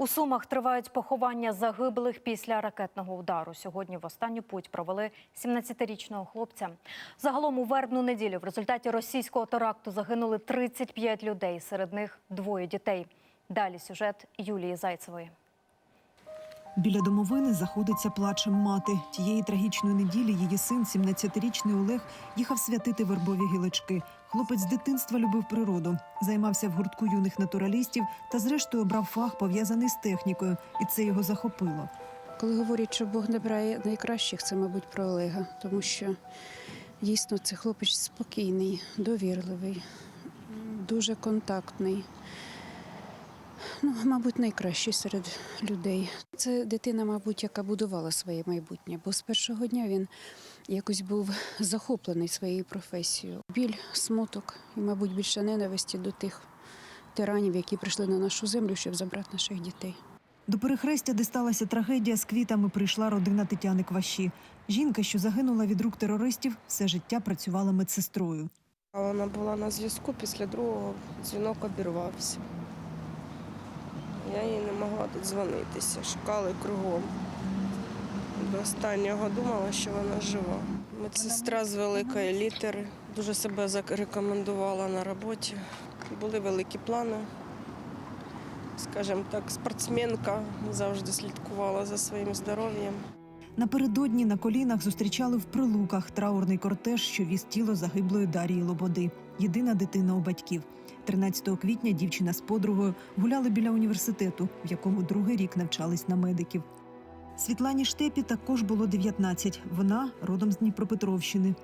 У Сумах тривають поховання загиблих після ракетного удару. Сьогодні в останню путь провели 17-річного хлопця. Загалом у вербну неділю в результаті російського теракту загинули 35 людей, серед них двоє дітей. Далі сюжет Юлії Зайцевої. Біля домовини заходиться плачем мати. Тієї трагічної неділі її син, 17-річний Олег, їхав святити вербові гілочки. Хлопець з дитинства любив природу, займався в гуртку юних натуралістів та, зрештою, обрав фах, пов'язаний з технікою, і це його захопило. Коли говорять, що Бог набирає найкращих, це, мабуть, про Олега, тому що дійсно це хлопець спокійний, довірливий, дуже контактний. Ну, мабуть, найкращий серед людей. Це дитина, мабуть, яка будувала своє майбутнє, бо з першого дня він якось був захоплений своєю професією. Біль, смуток і, мабуть, більше ненависті до тих тиранів, які прийшли на нашу землю, щоб забрати наших дітей. До перехрестя, де сталася трагедія, з квітами прийшла родина Тетяни Кваші. Жінка, що загинула від рук терористів, все життя працювала медсестрою. Вона була на зв'язку, після другого дзвінок обірвався. Я їй не могла додзвонитися, шукали кругом. До останнього думала, що вона жива. Медсестра з великої літери дуже себе зарекомендувала на роботі. Були великі плани. Скажімо так, спортсменка завжди слідкувала за своїм здоров'ям. Напередодні на колінах зустрічали в прилуках траурний кортеж, що віз тіло загиблої Дарії Лободи, єдина дитина у батьків. 13 квітня дівчина з подругою гуляли біля університету, в якому другий рік навчались на медиків. Світлані Штепі також було 19. Вона родом з Дніпропетровщини.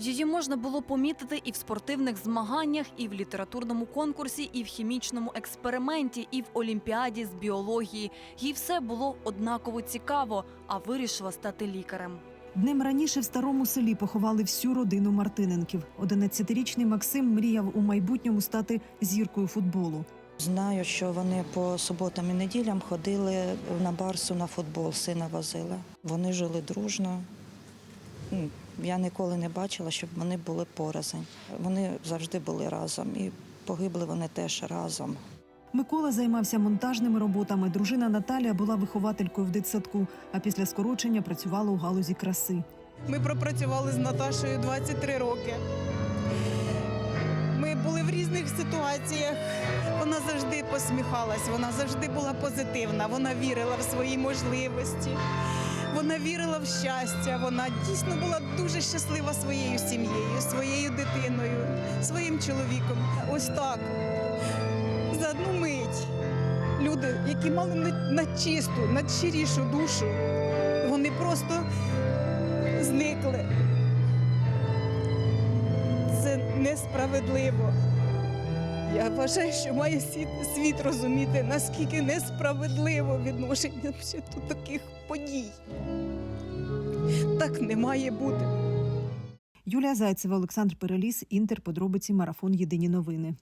Її можна було помітити і в спортивних змаганнях, і в літературному конкурсі, і в хімічному експерименті, і в олімпіаді з біології. Їй все було однаково цікаво, а вирішила стати лікарем. Днем раніше в старому селі поховали всю родину Мартиненків. 11-річний Максим мріяв у майбутньому стати зіркою футболу. Знаю, що вони по суботам і неділям ходили на барсу на футбол, сина возили. Вони жили дружно. Я ніколи не бачила, щоб вони були порознь. Вони завжди були разом і погибли вони теж разом. Микола займався монтажними роботами. Дружина Наталія була вихователькою в дитсадку, а після скорочення працювала у галузі краси. Ми пропрацювали з Наташею 23 роки. Ми були в різних ситуаціях. Вона завжди посміхалась, вона завжди була позитивна, вона вірила в свої можливості, вона вірила в щастя. Вона дійсно була дуже щаслива своєю сім'єю, своєю дитиною, своїм чоловіком. Ось так. За одну мить люди, які мали на- надчисту, надщирішу душу, вони просто зникли. Це несправедливо. Я вважаю, що має світ, розуміти, наскільки несправедливо відношення до таких подій. Так не має бути. Юлія Зайцева, Олександр Переліс, Інтер. Подробиці. Марафон. Єдині новини.